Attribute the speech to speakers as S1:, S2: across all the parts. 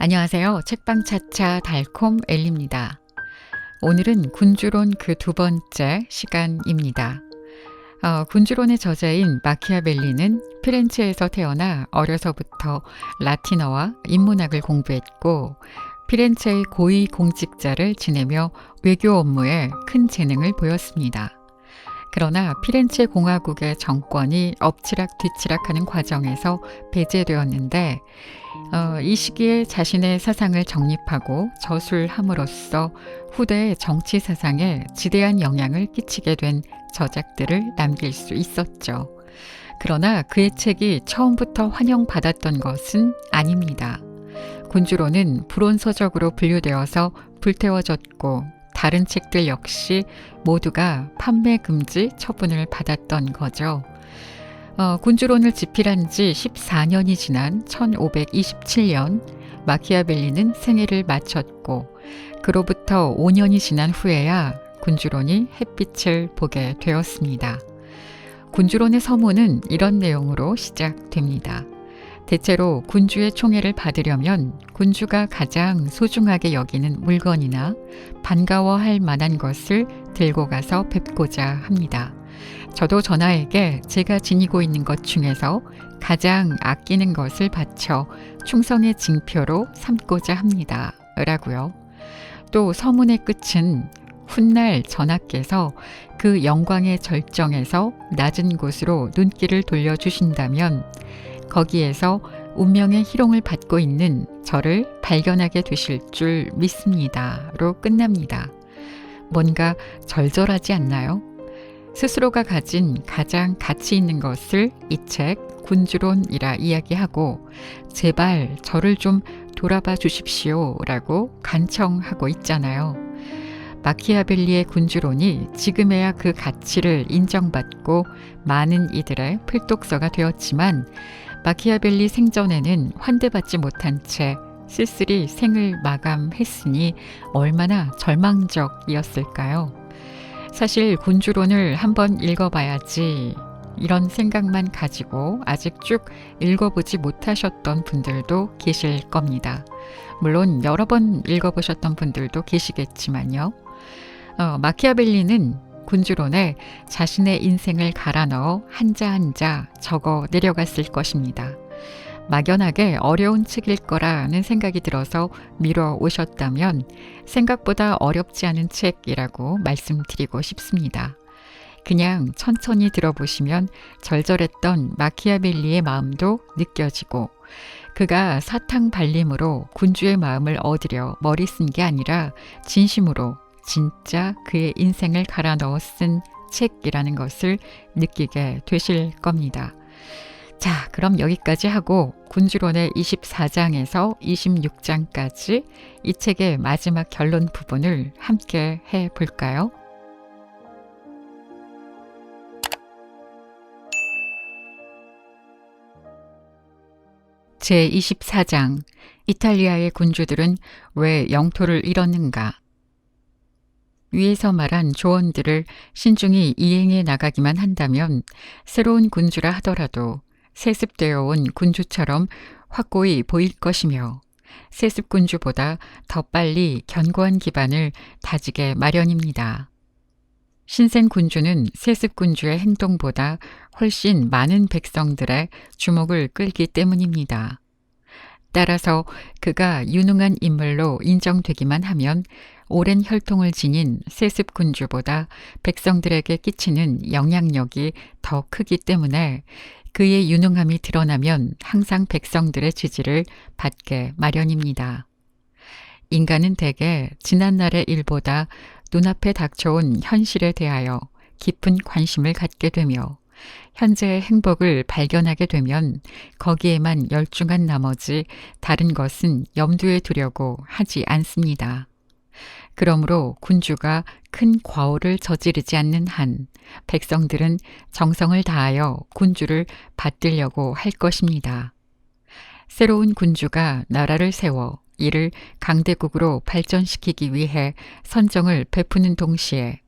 S1: 안녕하세요. 책방차차 달콤 엘리입니다. 오늘은 군주론 그 두 번째 시간입니다. 어, 군주론의 저자인 마키아벨리는 피렌체에서 태어나 어려서부터 라틴어와 인문학을 공부했고 피렌체의 고위 공직자를 지내며 외교 업무에 큰 재능을 보였습니다. 그러나 피렌체 공화국의 정권이 엎치락 뒤치락하는 과정에서 배제되었는데 어, 이 시기에 자신의 사상을 정립하고 저술함으로써 후대의 정치 사상에 지대한 영향을 끼치게 된 저작들을 남길 수 있었죠. 그러나 그의 책이 처음부터 환영받았던 것은 아닙니다. 군주로는 불온서적으로 분류되어서 불태워졌고 다른 책들 역시 모두가 판매 금지 처분을 받았던 거죠. 어, 군주론을 집필한 지 14년이 지난 1527년 마키아벨리는 생애를 마쳤고 그로부터 5년이 지난 후에야 군주론이 햇빛을 보게 되었습니다. 군주론의 서문은 이런 내용으로 시작됩니다. 대체로 군주의 총애를 받으려면 군주가 가장 소중하게 여기는 물건이나 반가워할 만한 것을 들고 가서 뵙고자 합니다. 저도 전하에게 제가 지니고 있는 것 중에서 가장 아끼는 것을 바쳐 충성의 징표로 삼고자 합니다. 라고요. 또 서문의 끝은 훗날 전하께서 그 영광의 절정에서 낮은 곳으로 눈길을 돌려주신다면 거기에서 운명의 희롱을 받고 있는 저를 발견하게 되실 줄 믿습니다. 로 끝납니다. 뭔가 절절하지 않나요? 스스로가 가진 가장 가치 있는 것을 이 책 군주론이라 이야기하고 제발 저를 좀 돌아봐 주십시오 라고 간청하고 있잖아요. 마키아벨리의 군주론이 지금에야 그 가치를 인정받고 많은 이들의 필독서가 되었지만 마키아벨리 생전에는 환대받지 못한 채 쓸쓸히 생을 마감했으니 얼마나 절망적이었을까요? 사실 군주론을 한번 읽어봐야지 이런 생각만 가지고 아직 쭉 읽어보지 못하셨던 분들도 계실 겁니다. 물론 여러 번 읽어보셨던 분들도 계시겠지만요. 어, 마키아벨리는 군주론에 자신의 인생을 갈아 넣어 한자 한자 적어 내려갔을 것입니다. 막연하게 어려운 책일 거라는 생각이 들어서 미뤄 오셨다면 생각보다 어렵지 않은 책이라고 말씀드리고 싶습니다. 그냥 천천히 들어보시면 절절했던 마키아벨리의 마음도 느껴지고 그가 사탕 발림으로 군주의 마음을 얻으려 머리 쓴 게 아니라 진심으로 진짜 그의 인생을 갈아 넣어 쓴 책이라는 것을 느끼게 되실 겁니다. 자, 그럼 여기까지 하고 군주론의 24장에서 26장까지 이 책의 마지막 결론 부분을 함께 해 볼까요? 제 24장 이탈리아의 군주들은 왜 영토를 잃었는가? 위에서 말한 조언들을 신중히 이행해 나가기만 한다면 새로운 군주라 하더라도 세습되어 온 군주처럼 확고히 보일 것이며 세습 군주보다 더 빨리 견고한 기반을 다지게 마련입니다. 신생 군주는 세습 군주의 행동보다 훨씬 많은 백성들의 주목을 끌기 때문입니다. 따라서 그가 유능한 인물로 인정되기만 하면 오랜 혈통을 지닌 세습 군주보다 백성들에게 끼치는 영향력이 더 크기 때문에 그의 유능함이 드러나면 항상 백성들의 지지를 받게 마련입니다. 인간은 대개 지난날의 일보다 눈앞에 닥쳐온 현실에 대하여 깊은 관심을 갖게 되며 현재의 행복을 발견하게 되면 거기에만 열중한 나머지 다른 것은 염두에 두려고 하지 않습니다. 그러므로 군주가 큰 과오를 저지르지 않는 한 백성들은 정성을 다하여 군주를 받들려고 할 것입니다. 새로운 군주가 나라를 세워 이를 강대국으로 발전시키기 위해 선정을 베푸는 동시에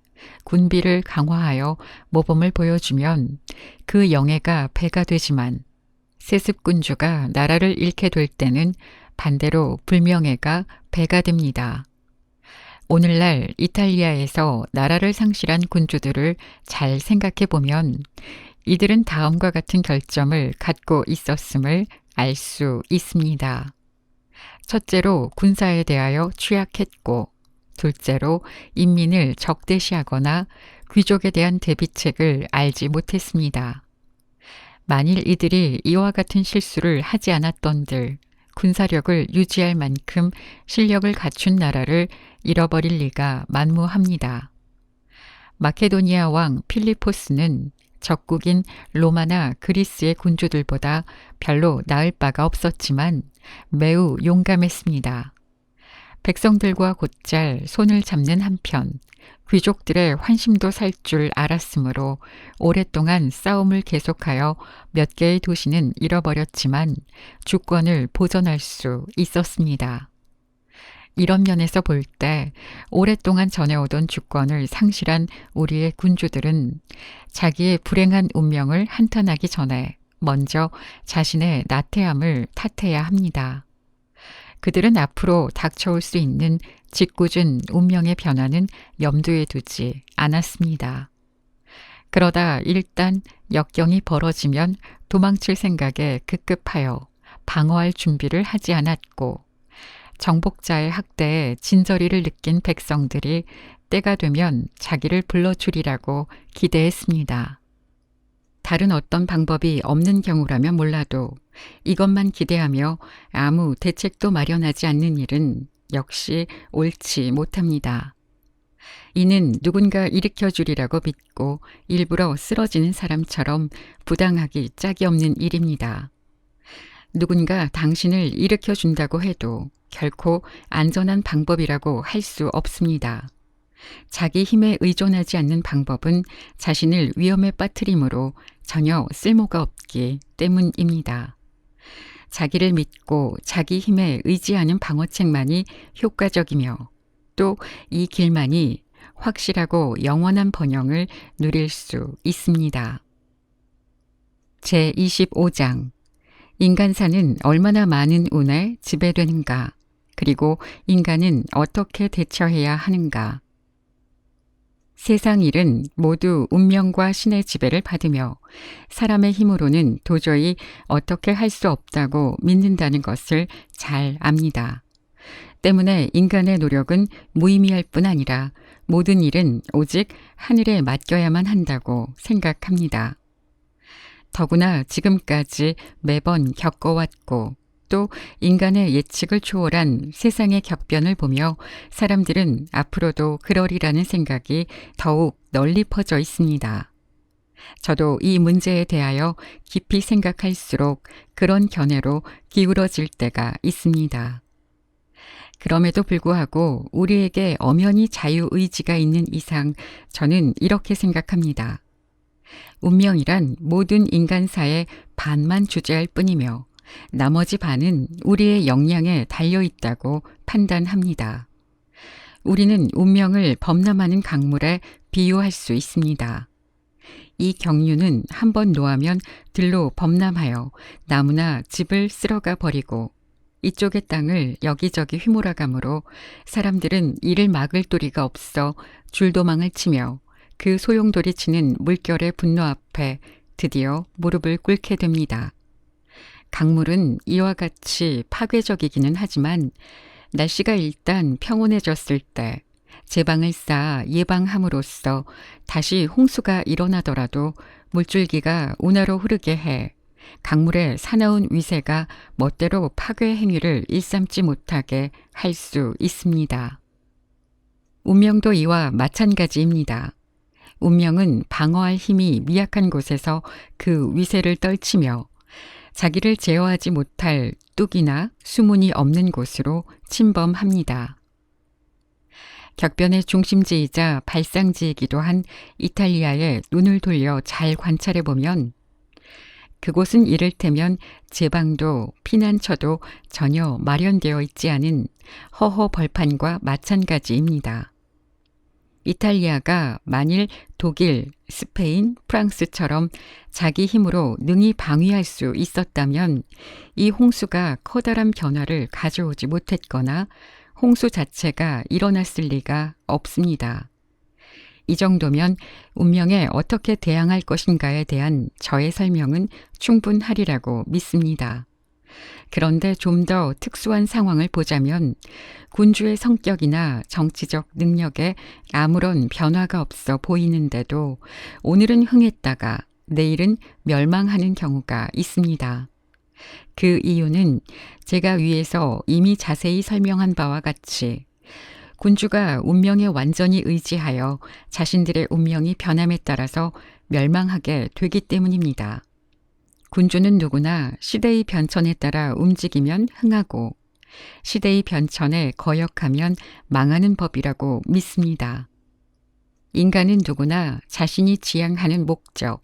S1: 군비를 강화하여 모범을 보여주면 그 영예가 배가 되지만 세습군주가 나라를 잃게 될 때는 반대로 불명예가 배가 됩니다. 오늘날 이탈리아에서 나라를 상실한 군주들을 잘 생각해 보면 이들은 다음과 같은 결점을 갖고 있었음을 알 수 있습니다. 첫째로 군사에 대하여 취약했고, 둘째로 인민을 적대시하거나 귀족에 대한 대비책을 알지 못했습니다. 만일 이들이 이와 같은 실수를 하지 않았던들 군사력을 유지할 만큼 실력을 갖춘 나라를 잃어버릴 리가 만무합니다. 마케도니아 왕 필리포스는 적국인 로마나 그리스의 군주들보다 별로 나을 바가 없었지만 매우 용감했습니다. 백성들과 곧잘 손을 잡는 한편 귀족들의 환심도 살 줄 알았으므로 오랫동안 싸움을 계속하여 몇 개의 도시는 잃어버렸지만 주권을 보존할 수 있었습니다. 이런 면에서 볼 때 오랫동안 전해오던 주권을 상실한 우리의 군주들은 자기의 불행한 운명을 한탄하기 전에 먼저 자신의 나태함을 탓해야 합니다. 그들은 앞으로 닥쳐올 수 있는 짓궂은 운명의 변화는 염두에 두지 않았습니다. 그러다 일단 역경이 벌어지면 도망칠 생각에 급급하여 방어할 준비를 하지 않았고 정복자의 학대에 진저리를 느낀 백성들이 때가 되면 자기를 불러주리라고 기대했습니다. 다른 어떤 방법이 없는 경우라면 몰라도 이것만 기대하며 아무 대책도 마련하지 않는 일은 역시 옳지 못합니다. 이는 누군가 일으켜 주리라고 믿고 일부러 쓰러지는 사람처럼 부당하기 짝이 없는 일입니다. 누군가 당신을 일으켜 준다고 해도 결코 안전한 방법이라고 할 수 없습니다. 자기 힘에 의존하지 않는 방법은 자신을 위험에 빠뜨리므로 전혀 쓸모가 없기 때문입니다. 자기를 믿고 자기 힘에 의지하는 방어책만이 효과적이며 또 이 길만이 확실하고 영원한 번영을 누릴 수 있습니다. 제 25장 인간사는 얼마나 많은 운에 지배되는가, 그리고 인간은 어떻게 대처해야 하는가. 세상 일은 모두 운명과 신의 지배를 받으며 사람의 힘으로는 도저히 어떻게 할 수 없다고 믿는다는 것을 잘 압니다. 때문에 인간의 노력은 무의미할 뿐 아니라 모든 일은 오직 하늘에 맡겨야만 한다고 생각합니다. 더구나 지금까지 매번 겪어왔고 또 인간의 예측을 초월한 세상의 격변을 보며 사람들은 앞으로도 그러리라는 생각이 더욱 널리 퍼져 있습니다. 저도 이 문제에 대하여 깊이 생각할수록 그런 견해로 기울어질 때가 있습니다. 그럼에도 불구하고 우리에게 엄연히 자유의지가 있는 이상 저는 이렇게 생각합니다. 운명이란 모든 인간사의 반만 주재할 뿐이며 나머지 반은 우리의 역량에 달려 있다고 판단합니다. 우리는 운명을 범람하는 강물에 비유할 수 있습니다. 이 경류는 한번 놓으면 들로 범람하여 나무나 집을 쓸어가 버리고 이쪽의 땅을 여기저기 휘몰아가므로 사람들은 이를 막을 도리가 없어 줄도망을 치며 그 소용돌이 치는 물결의 분노 앞에 드디어 무릎을 꿇게 됩니다. 강물은 이와 같이 파괴적이기는 하지만 날씨가 일단 평온해졌을 때 제방을 쌓아 예방함으로써 다시 홍수가 일어나더라도 물줄기가 운하로 흐르게 해 강물의 사나운 위세가 멋대로 파괴 행위를 일삼지 못하게 할 수 있습니다. 운명도 이와 마찬가지입니다. 운명은 방어할 힘이 미약한 곳에서 그 위세를 떨치며 자기를 제어하지 못할 뚝이나 수문이 없는 곳으로 침범합니다. 격변의 중심지이자 발상지이기도 한 이탈리아에 눈을 돌려 잘 관찰해 보면 그곳은 이를테면 제방도 피난처도 전혀 마련되어 있지 않은 허허 벌판과 마찬가지입니다. 이탈리아가 만일 독일, 스페인, 프랑스처럼 자기 힘으로 능히 방위할 수 있었다면 이 홍수가 커다란 변화를 가져오지 못했거나 홍수 자체가 일어났을 리가 없습니다. 이 정도면 운명에 어떻게 대항할 것인가에 대한 저의 설명은 충분하리라고 믿습니다. 그런데 좀 더 특수한 상황을 보자면 군주의 성격이나 정치적 능력에 아무런 변화가 없어 보이는데도 오늘은 흥했다가 내일은 멸망하는 경우가 있습니다. 그 이유는 제가 위에서 이미 자세히 설명한 바와 같이 군주가 운명에 완전히 의지하여 자신들의 운명이 변함에 따라서 멸망하게 되기 때문입니다. 군주는 누구나 시대의 변천에 따라 움직이면 흥하고 시대의 변천에 거역하면 망하는 법이라고 믿습니다. 인간은 누구나 자신이 지향하는 목적,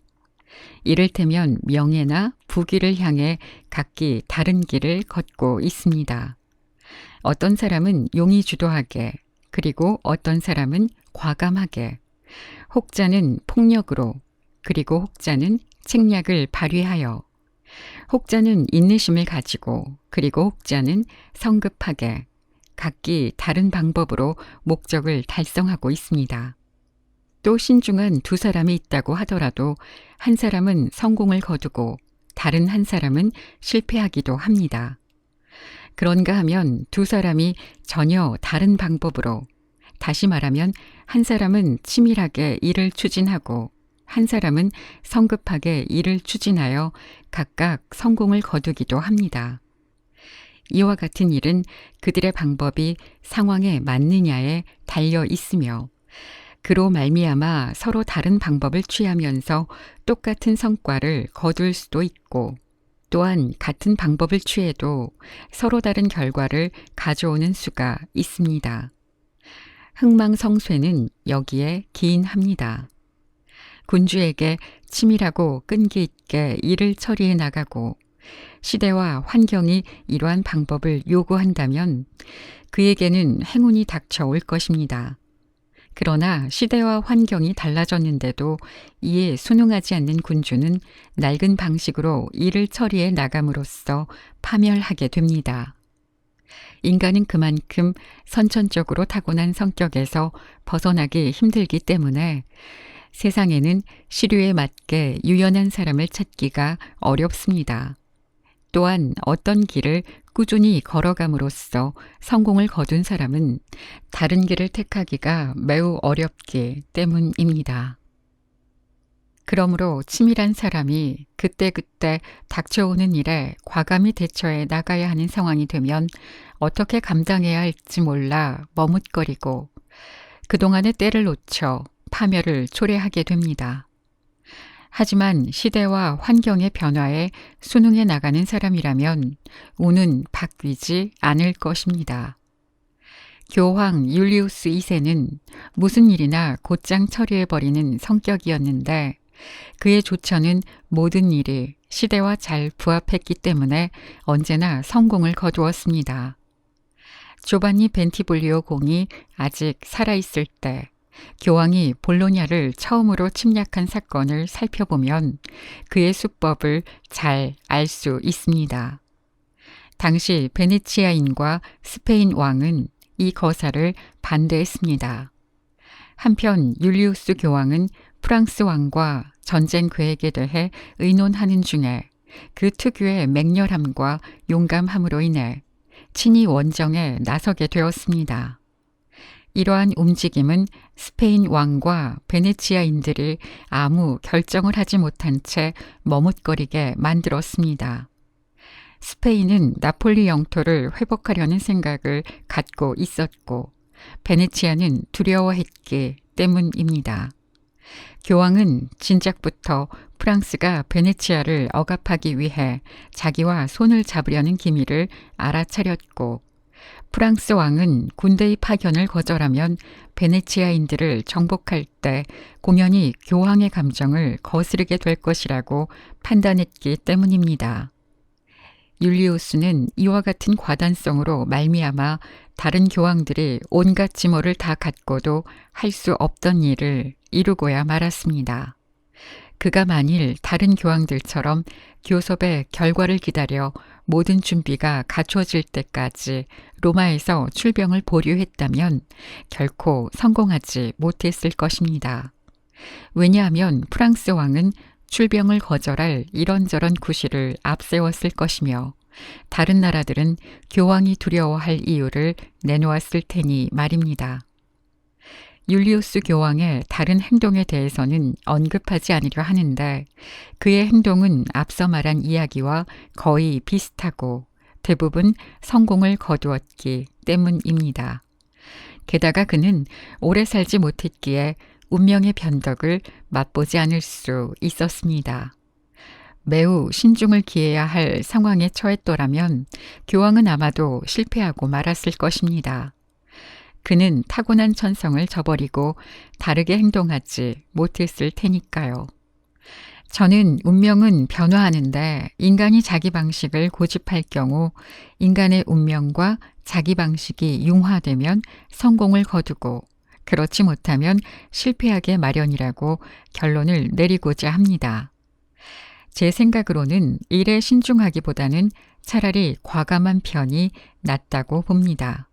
S1: 이를테면 명예나 부귀를 향해 각기 다른 길을 걷고 있습니다. 어떤 사람은 용이 주도하게, 그리고 어떤 사람은 과감하게, 혹자는 폭력으로, 그리고 혹자는 책략을 발휘하여, 혹자는 인내심을 가지고, 그리고 혹자는 성급하게, 각기 다른 방법으로 목적을 달성하고 있습니다. 또 신중한 두 사람이 있다고 하더라도 한 사람은 성공을 거두고 다른 한 사람은 실패하기도 합니다. 그런가 하면 두 사람이 전혀 다른 방법으로 다시 말하면 한 사람은 치밀하게 일을 추진하고 한 사람은 성급하게 일을 추진하여 각각 성공을 거두기도 합니다. 이와 같은 일은 그들의 방법이 상황에 맞느냐에 달려 있으며 그로 말미암아 서로 다른 방법을 취하면서 똑같은 성과를 거둘 수도 있고 또한 같은 방법을 취해도 서로 다른 결과를 가져오는 수가 있습니다. 흥망성쇠는 여기에 기인합니다. 군주에게 치밀하고 끈기 있게 일을 처리해 나가고 시대와 환경이 이러한 방법을 요구한다면 그에게는 행운이 닥쳐올 것입니다. 그러나 시대와 환경이 달라졌는데도 이에 순응하지 않는 군주는 낡은 방식으로 일을 처리해 나감으로써 파멸하게 됩니다. 인간은 그만큼 선천적으로 타고난 성격에서 벗어나기 힘들기 때문에 세상에는 시류에 맞게 유연한 사람을 찾기가 어렵습니다. 또한 어떤 길을 꾸준히 걸어감으로써 성공을 거둔 사람은 다른 길을 택하기가 매우 어렵기 때문입니다. 그러므로 치밀한 사람이 그때그때 닥쳐오는 일에 과감히 대처해 나가야 하는 상황이 되면 어떻게 감당해야 할지 몰라 머뭇거리고 그동안의 때를 놓쳐 파멸을 초래하게 됩니다. 하지만 시대와 환경의 변화에 순응해 나가는 사람이라면 운은 바뀌지 않을 것입니다. 교황 율리우스 2세는 무슨 일이나 곧장 처리해버리는 성격이었는데 그의 조처는 모든 일이 시대와 잘 부합했기 때문에 언제나 성공을 거두었습니다. 조반니 벤티볼리오 공이 아직 살아있을 때 교황이 볼로냐를 처음으로 침략한 사건을 살펴보면 그의 수법을 잘 알 수 있습니다. 당시 베네치아인과 스페인 왕은 이 거사를 반대했습니다. 한편 율리우스 교황은 프랑스 왕과 전쟁 계획에 대해 의논하는 중에 그 특유의 맹렬함과 용감함으로 인해 친히 원정에 나서게 되었습니다. 이러한 움직임은 스페인 왕과 베네치아인들이 아무 결정을 하지 못한 채 머뭇거리게 만들었습니다. 스페인은 나폴리 영토를 회복하려는 생각을 갖고 있었고, 베네치아는 두려워했기 때문입니다. 교황은 진작부터 프랑스가 베네치아를 억압하기 위해 자기와 손을 잡으려는 기미를 알아차렸고, 프랑스 왕은 군대의 파견을 거절하면 베네치아인들을 정복할 때 공연히 교황의 감정을 거스르게 될 것이라고 판단했기 때문입니다. 율리우스는 이와 같은 과단성으로 말미암아 다른 교황들이 온갖 지모를 다 갖고도 할 수 없던 일을 이루고야 말았습니다. 그가 만일 다른 교황들처럼 교섭의 결과를 기다려 모든 준비가 갖춰질 때까지 로마에서 출병을 보류했다면 결코 성공하지 못했을 것입니다. 왜냐하면 프랑스 왕은 출병을 거절할 이런저런 구실을 앞세웠을 것이며 다른 나라들은 교황이 두려워할 이유를 내놓았을 테니 말입니다. 율리우스 교황의 다른 행동에 대해서는 언급하지 않으려 하는데 그의 행동은 앞서 말한 이야기와 거의 비슷하고 대부분 성공을 거두었기 때문입니다. 게다가 그는 오래 살지 못했기에 운명의 변덕을 맛보지 않을 수 있었습니다. 매우 신중을 기해야 할 상황에 처했더라면 교황은 아마도 실패하고 말았을 것입니다. 그는 타고난 천성을 저버리고 다르게 행동하지 못했을 테니까요. 저는 운명은 변화하는데 인간이 자기 방식을 고집할 경우 인간의 운명과 자기 방식이 융화되면 성공을 거두고 그렇지 못하면 실패하게 마련이라고 결론을 내리고자 합니다. 제 생각으로는 일에 신중하기보다는 차라리 과감한 편이 낫다고 봅니다.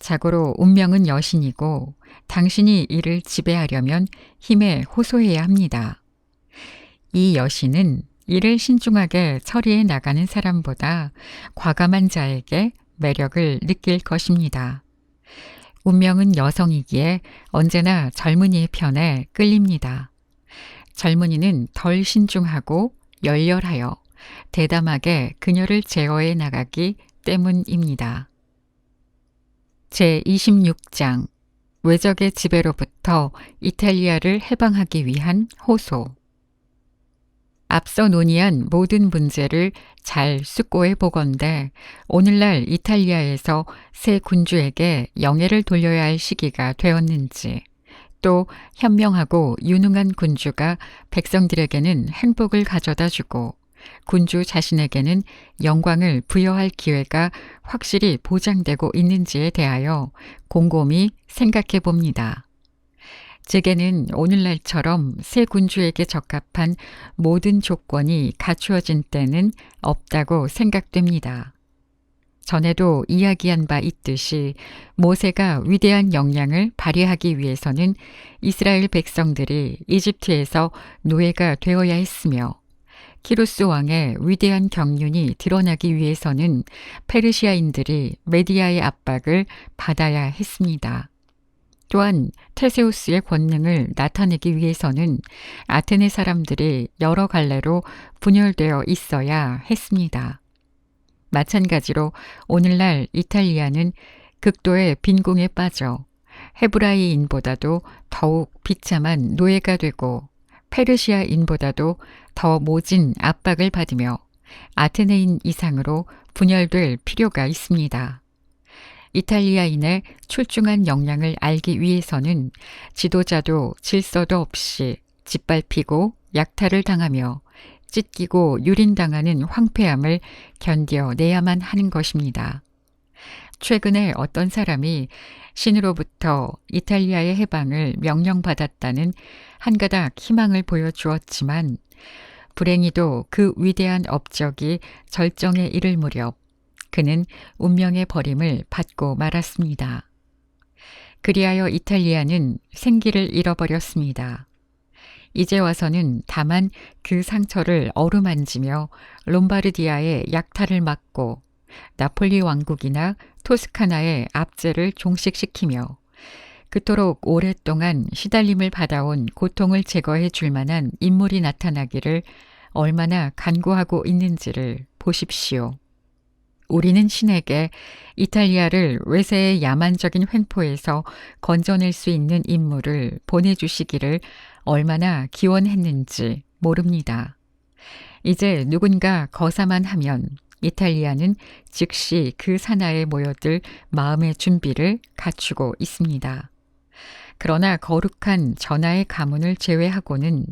S1: 자고로 운명은 여신이고 당신이 이를 지배하려면 힘에 호소해야 합니다. 이 여신은 이를 신중하게 처리해 나가는 사람보다 과감한 자에게 매력을 느낄 것입니다. 운명은 여성이기에 언제나 젊은이의 편에 끌립니다. 젊은이는 덜 신중하고 열렬하여 대담하게 그녀를 제어해 나가기 때문입니다. 제 26장 외적의 지배로부터 이탈리아를 해방하기 위한 호소. 앞서 논의한 모든 문제를 잘 숙고해 보건대 오늘날 이탈리아에서 새 군주에게 영예를 돌려야 할 시기가 되었는지 또 현명하고 유능한 군주가 백성들에게는 행복을 가져다 주고 군주 자신에게는 영광을 부여할 기회가 확실히 보장되고 있는지에 대하여 곰곰이 생각해 봅니다. 제게는 오늘날처럼 새 군주에게 적합한 모든 조건이 갖추어진 때는 없다고 생각됩니다. 전에도 이야기한 바 있듯이 모세가 위대한 역량을 발휘하기 위해서는 이스라엘 백성들이 이집트에서 노예가 되어야 했으며 키루스 왕의 위대한 경륜이 드러나기 위해서는 페르시아인들이 메디아의 압박을 받아야 했습니다. 또한 테세우스의 권능을 나타내기 위해서는 아테네 사람들이 여러 갈래로 분열되어 있어야 했습니다. 마찬가지로 오늘날 이탈리아는 극도의 빈궁에 빠져 헤브라이인보다도 더욱 비참한 노예가 되고 페르시아인보다도 더 모진 압박을 받으며 아테네인 이상으로 분열될 필요가 있습니다. 이탈리아인의 출중한 역량을 알기 위해서는 지도자도 질서도 없이 짓밟히고 약탈을 당하며 찢기고 유린당하는 황폐함을 견뎌내야만 하는 것입니다. 최근에 어떤 사람이 신으로부터 이탈리아의 해방을 명령받았다는 한 가닥 희망을 보여주었지만 불행히도 그 위대한 업적이 절정에 이를 무렵 그는 운명의 버림을 받고 말았습니다. 그리하여 이탈리아는 생기를 잃어버렸습니다. 이제 와서는 다만 그 상처를 어루만지며 롬바르디아의 약탈을 막고 나폴리 왕국이나 토스카나의 압제를 종식시키며 그토록 오랫동안 시달림을 받아온 고통을 제거해 줄 만한 인물이 나타나기를 얼마나 간구하고 있는지를 보십시오. 우리는 신에게 이탈리아를 외세의 야만적인 횡포에서 건져낼 수 있는 인물을 보내주시기를 얼마나 기원했는지 모릅니다. 이제 누군가 거사만 하면 이탈리아는 즉시 그 산하에 모여들 마음의 준비를 갖추고 있습니다. 그러나 거룩한 전하의 가문을 제외하고는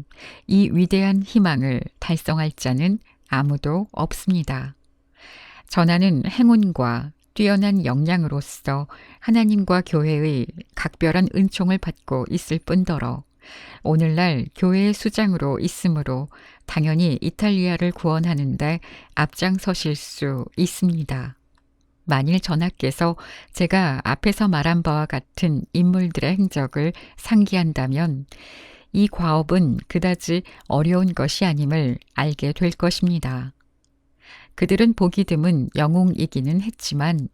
S1: 이 위대한 희망을 달성할 자는 아무도 없습니다. 전하는 행운과 뛰어난 역량으로서 하나님과 교회의 각별한 은총을 받고 있을 뿐더러 오늘날 교회의 수장으로 있으므로 당연히 이탈리아를 구원하는데 앞장서실 수 있습니다. 만일 전하께서 제가 앞에서 말한 바와 같은 인물들의 행적을 상기한다면 이 과업은 그다지 어려운 것이 아님을 알게 될 것입니다. 그들은 보기 드문 영웅이기는 했지만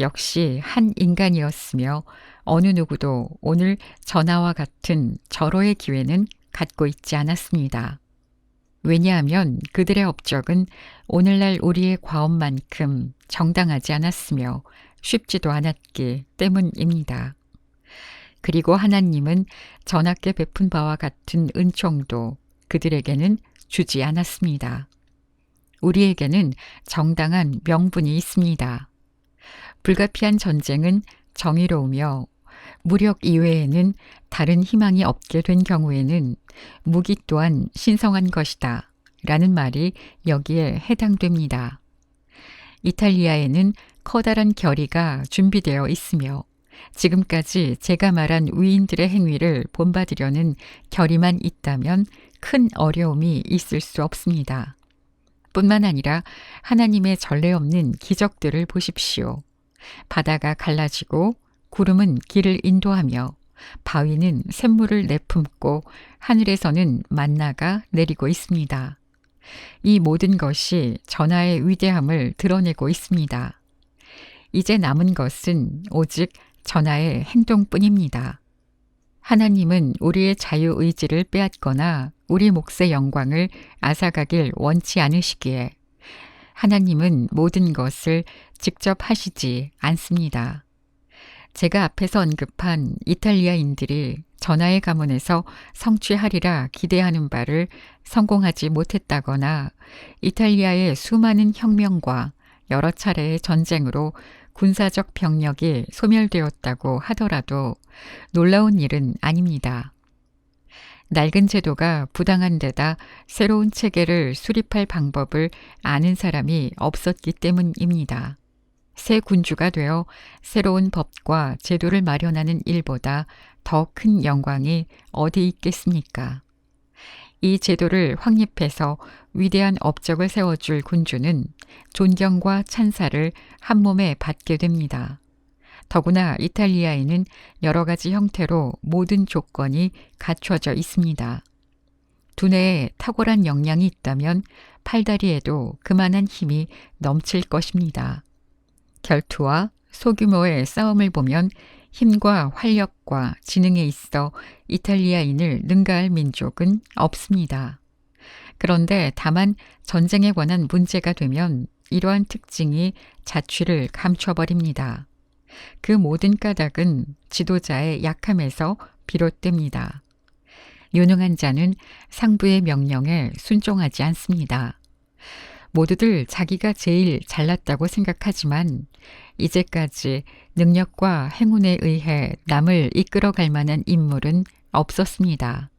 S1: 역시 한 인간이었으며 어느 누구도 오늘 전하와 같은 절호의 기회는 갖고 있지 않았습니다. 왜냐하면 그들의 업적은 오늘날 우리의 과업만큼 정당하지 않았으며 쉽지도 않았기 때문입니다. 그리고 하나님은 전하께 베푼 바와 같은 은총도 그들에게는 주지 않았습니다. 우리에게는 정당한 명분이 있습니다. 불가피한 전쟁은 정의로우며 무력 이외에는 다른 희망이 없게 된 경우에는 무기 또한 신성한 것이다. 라는 말이 여기에 해당됩니다. 이탈리아에는 커다란 결의가 준비되어 있으며 지금까지 제가 말한 위인들의 행위를 본받으려는 결의만 있다면 큰 어려움이 있을 수 없습니다. 뿐만 아니라 하나님의 전례 없는 기적들을 보십시오. 바다가 갈라지고 구름은 길을 인도하며 바위는 샘물을 내품고 하늘에서는 만나가 내리고 있습니다. 이 모든 것이 전하의 위대함을 드러내고 있습니다. 이제 남은 것은 오직 전하의 행동뿐입니다. 하나님은 우리의 자유의지를 빼앗거나 우리 몫의 영광을 앗아가길 원치 않으시기에 하나님은 모든 것을 직접 하시지 않습니다. 제가 앞에서 언급한 이탈리아인들이 전하의 가문에서 성취하리라 기대하는 바를 성공하지 못했다거나 이탈리아의 수많은 혁명과 여러 차례의 전쟁으로 군사적 병력이 소멸되었다고 하더라도 놀라운 일은 아닙니다. 낡은 제도가 부당한 데다 새로운 체계를 수립할 방법을 아는 사람이 없었기 때문입니다. 새 군주가 되어 새로운 법과 제도를 마련하는 일보다 더 큰 영광이 어디 있겠습니까? 이 제도를 확립해서 위대한 업적을 세워줄 군주는 존경과 찬사를 한 몸에 받게 됩니다. 더구나 이탈리아에는 여러 가지 형태로 모든 조건이 갖춰져 있습니다. 두뇌에 탁월한 역량이 있다면 팔다리에도 그만한 힘이 넘칠 것입니다. 결투와 소규모의 싸움을 보면 힘과 활력과 지능에 있어 이탈리아인을 능가할 민족은 없습니다. 그런데 다만 전쟁에 관한 문제가 되면 이러한 특징이 자취를 감춰버립니다. 그 모든 까닭은 지도자의 약함에서 비롯됩니다. 유능한 자는 상부의 명령에 순종하지 않습니다. 모두들 자기가 제일 잘났다고 생각하지만 이제까지 능력과 행운에 의해 남을 이끌어갈 만한 인물은 없었습니다.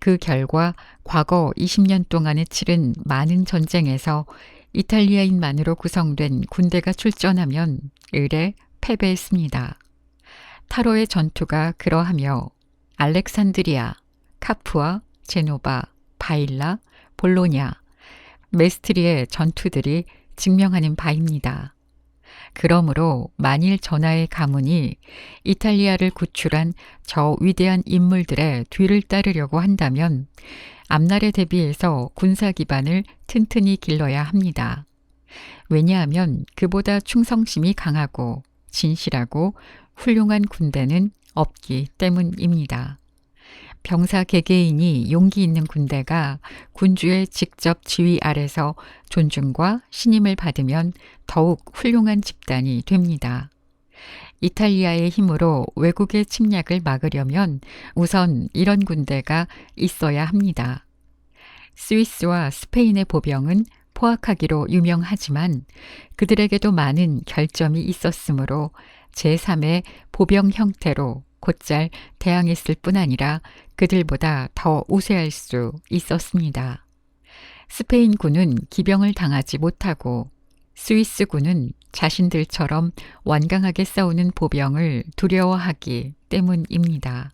S1: 그 결과 과거 20년 동안에 치른 많은 전쟁에서 이탈리아인만으로 구성된 군대가 출전하면 의례 패배했습니다. 타로의 전투가 그러하며 알렉산드리아, 카프와 제노바, 바일라, 볼로냐, 메스트리의 전투들이 증명하는 바입니다. 그러므로 만일 전하의 가문이 이탈리아를 구출한 저 위대한 인물들의 뒤를 따르려고 한다면 앞날에 대비해서 군사 기반을 튼튼히 길러야 합니다. 왜냐하면 그보다 충성심이 강하고 진실하고 훌륭한 군대는 없기 때문입니다. 병사 개개인이 용기 있는 군대가 군주의 직접 지휘 아래서 존중과 신임을 받으면 더욱 훌륭한 집단이 됩니다. 이탈리아의 힘으로 외국의 침략을 막으려면 우선 이런 군대가 있어야 합니다. 스위스와 스페인의 보병은 포악하기로 유명하지만 그들에게도 많은 결점이 있었으므로 제3의 보병 형태로 곧잘 대항했을 뿐 아니라 그들보다 더 우세할 수 있었습니다. 스페인군은 기병을 당하지 못하고 스위스군은 자신들처럼 완강하게 싸우는 보병을 두려워하기 때문입니다.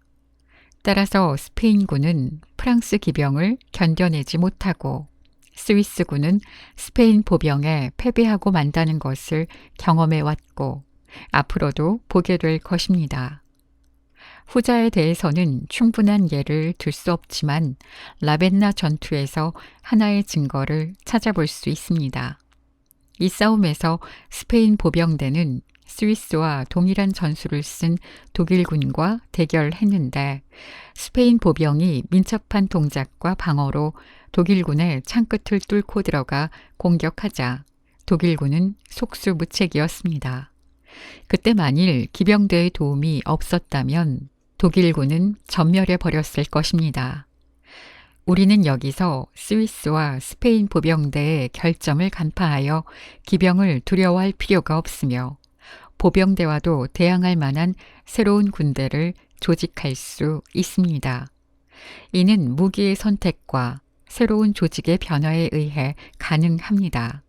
S1: 따라서 스페인군은 프랑스 기병을 견뎌내지 못하고 스위스군은 스페인 보병에 패배하고 만다는 것을 경험해 왔고 앞으로도 보게 될 것입니다. 후자에 대해서는 충분한 예를 들 수 없지만 라벤나 전투에서 하나의 증거를 찾아볼 수 있습니다. 이 싸움에서 스페인 보병대는 스위스와 동일한 전술을 쓴 독일군과 대결했는데 스페인 보병이 민첩한 동작과 방어로 독일군의 창끝을 뚫고 들어가 공격하자 독일군은 속수무책이었습니다. 그때 만일 기병대의 도움이 없었다면 독일군은 전멸해 버렸을 것입니다. 우리는 여기서 스위스와 스페인 보병대의 결점을 간파하여 기병을 두려워할 필요가 없으며 보병대와도 대항할 만한 새로운 군대를 조직할 수 있습니다. 이는 무기의 선택과 새로운 조직의 변화에 의해 가능합니다.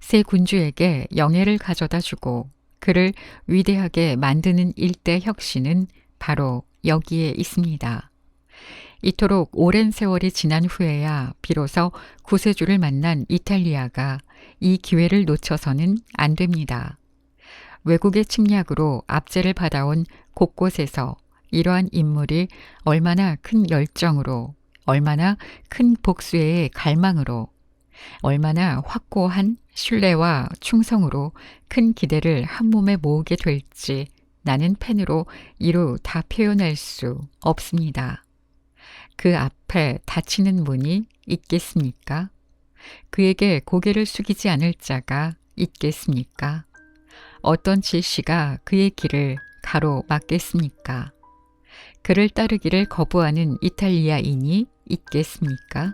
S1: 새 군주에게 영예를 가져다 주고 그를 위대하게 만드는 일대 혁신은 바로 여기에 있습니다. 이토록 오랜 세월이 지난 후에야 비로소 구세주를 만난 이탈리아가 이 기회를 놓쳐서는 안 됩니다. 외국의 침략으로 압제를 받아온 곳곳에서 이러한 인물이 얼마나 큰 열정으로, 얼마나 큰 복수의 갈망으로, 얼마나 확고한 신뢰와 충성으로 큰 기대를 한 몸에 모으게 될지 나는 펜으로 이루 다 표현할 수 없습니다. 그 앞에 닫히는 문이 있겠습니까? 그에게 고개를 숙이지 않을 자가 있겠습니까? 어떤 질시가 그의 길을 가로막겠습니까? 그를 따르기를 거부하는 이탈리아인이 있겠습니까?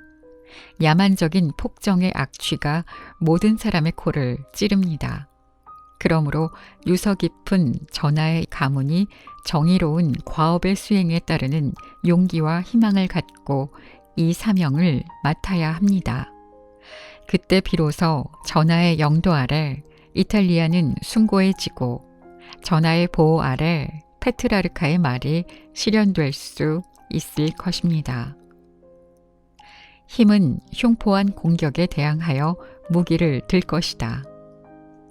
S1: 야만적인 폭정의 악취가 모든 사람의 코를 찌릅니다. 그러므로 유서 깊은 전하의 가문이 정의로운 과업의 수행에 따르는 용기와 희망을 갖고 이 사명을 맡아야 합니다. 그때 비로소 전하의 영도 아래 이탈리아는 숭고해지고 전하의 보호 아래 페트라르카의 말이 실현될 수 있을 것입니다. 힘은 흉포한 공격에 대항하여 무기를 들 것이다.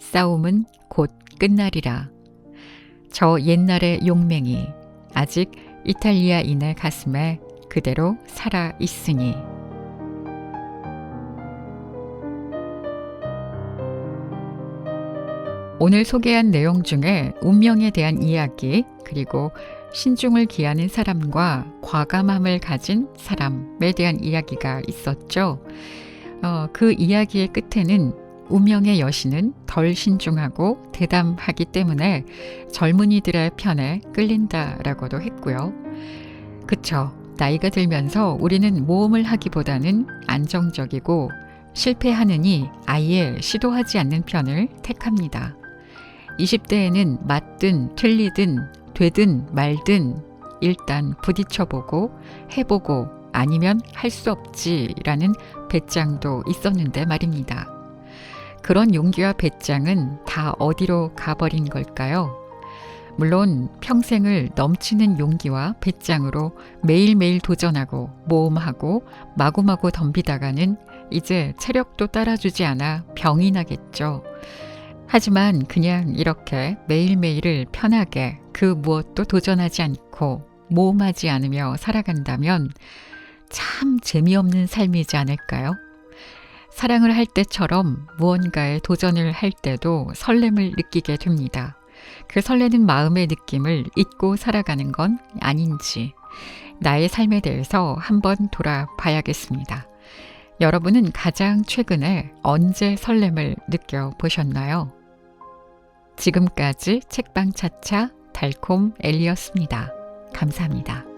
S1: 싸움은 곧 끝나리라. 저 옛날의 용맹이 아직 이탈리아인의 가슴에 그대로 살아 있으니. 오늘 소개한 내용 중에 운명에 대한 이야기, 그리고 신중을 기하는 사람과 과감함을 가진 사람에 대한 이야기가 있었죠. 어, 그 이야기의 끝에는 운명의 여신은 덜 신중하고 대담하기 때문에 젊은이들의 편에 끌린다라고도 했고요. 그쵸. 나이가 들면서 우리는 모험을 하기보다는 안정적이고 실패하느니 아예 시도하지 않는 편을 택합니다. 20대에는 맞든 틀리든 되든 말든 일단 부딪혀보고 해보고 아니면 할 수 없지라는 배짱도 있었는데 말입니다. 그런 용기와 배짱은 다 어디로 가버린 걸까요? 물론 평생을 넘치는 용기와 배짱으로 매일매일 도전하고 모험하고 마구마구 덤비다가는 이제 체력도 따라주지 않아 병이 나겠죠. 하지만 그냥 이렇게 매일매일을 편하게 그 무엇도 도전하지 않고 모험하지 않으며 살아간다면 참 재미없는 삶이지 않을까요? 사랑을 할 때처럼 무언가에 도전을 할 때도 설렘을 느끼게 됩니다. 그 설레는 마음의 느낌을 잊고 살아가는 건 아닌지 나의 삶에 대해서 한번 돌아봐야겠습니다. 여러분은 가장 최근에 언제 설렘을 느껴보셨나요? 지금까지 책방 차차 달콤 엘리였습니다. 감사합니다.